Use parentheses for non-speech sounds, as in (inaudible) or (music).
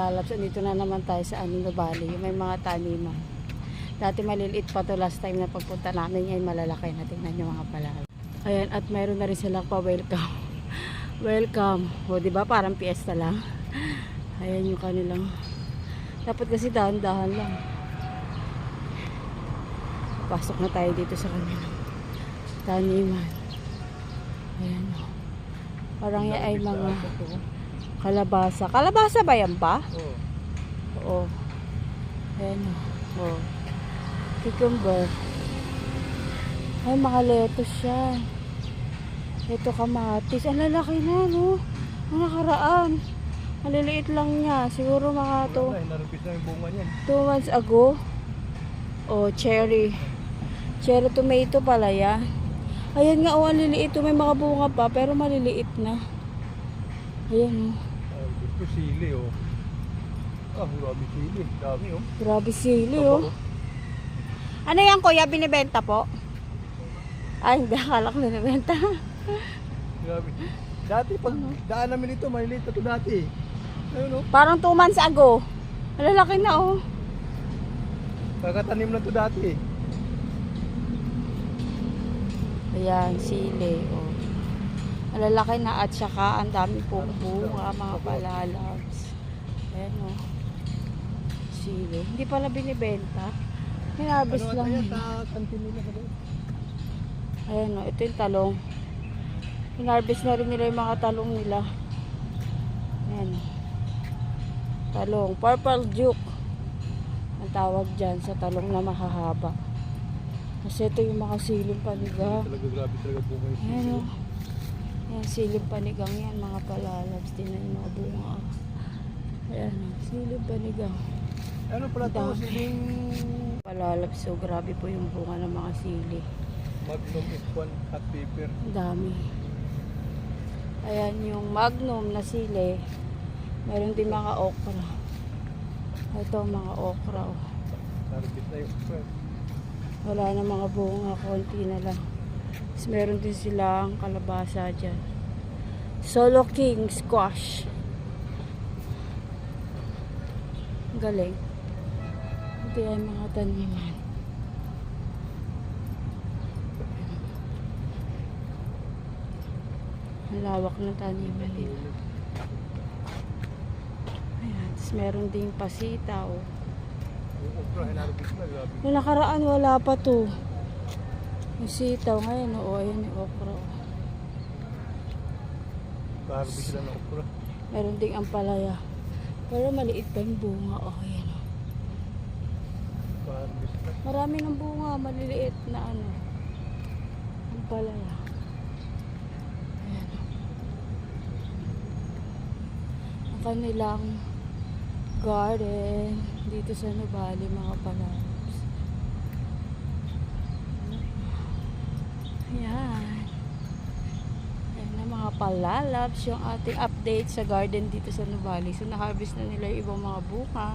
Lalabs, dito na naman tayo sa Anino Valley. May mga taniman. Dati maliliit pa to last time na pagpunta namin. Ngayon malalaki na. Tingnan nyo mga palal. Ayan, at meron na rin silang pa-welcome. (laughs) Welcome. O, di ba Parang piyesta lang. Ayan yung kanilang. Dapat kasi dahan-dahan lang. Pasok na tayo dito sa kanilang taniman. Ayan. o. Parang yan ay mga kalabasa. Kalabasa ba yan ba? Oo. Oo. Ayan. Oo. Cucumber. Ay, lettuce yan. Ito kamatis. Ang lalaki na, no? Ang nakaraan. Maliliit lang niya. Siguro mga to, narupis na yung bunga niyan. two months ago. Oh, cherry. Cherry tomato pala yan. Ayan nga, oh, ang liliit. May mga bunga pa, pero maliliit na. Ayan, oh. Gusto sili, oh. Ah, grabe sili. Dami, oh. Grabe sili, Taba, oh. Ano yan, kuya? Binibenta po? Ay, hindi. Akala ko binibenta. Grabe. Dati, pag daan namin ito, maliliit na ito dati. Ayun, oh. Parang two months ago. Malalaki na, oh. Kakatanim na ito dati. Ayan, sili, oh. Malalaki na at saka ang dami pong bunga, mga palalabs. Ayan, oh. Sili. Hindi pala binibenta. Hinabis Ano lang? Ayan, oh. Ito yung talong. Hinarvest na rin nila yung mga talong nila. Ayan. oh. Talong. Purple juke. Ang tawag dyan sa talong na mahahaba. Kasi ito yung mga siling sili. Ayan o. Ayan, siling panigang yan, mga palalabs. Yung mga bunga. oh. Ayan o, siling panigang. Ano pala ito? Siling Palalabs, so grabe po yung bunga ng mga sili. Magnum F1 hot pepper. Ang dami. Ayan yung magnum na sili. Meron din mga okra. Ito mga okra. Oh. Narupis na yung friend. Wala na mga bunga, konti na lang. Tapos meron din silang kalabasa dyan. Solo King Squash. Galing. Ito yan mga taniman. Ang lawak ng taniman nila. Ayan. Tapos meron din pasita. Oh. Yung okra, hinarupis na. Grabe. Noong nakaraan wala pa to. Yung sitaw ngayon, oo, ayan yung okra. oh. Kaharbis sila ng okra. Meron ding ampalaya. Pero maliit pa yung bunga, oh, ayan. oh. Kaharbis na. Marami ng bunga, maliliit na ano. Ampalaya. Ayan. oh. Ang kanilang garden dito sa Nubali, mga palabs. Ayan. Ayan mga palalabs yung ating update sa garden dito sa Nubali. So, na-harvest na nila yung ibang mga bunga.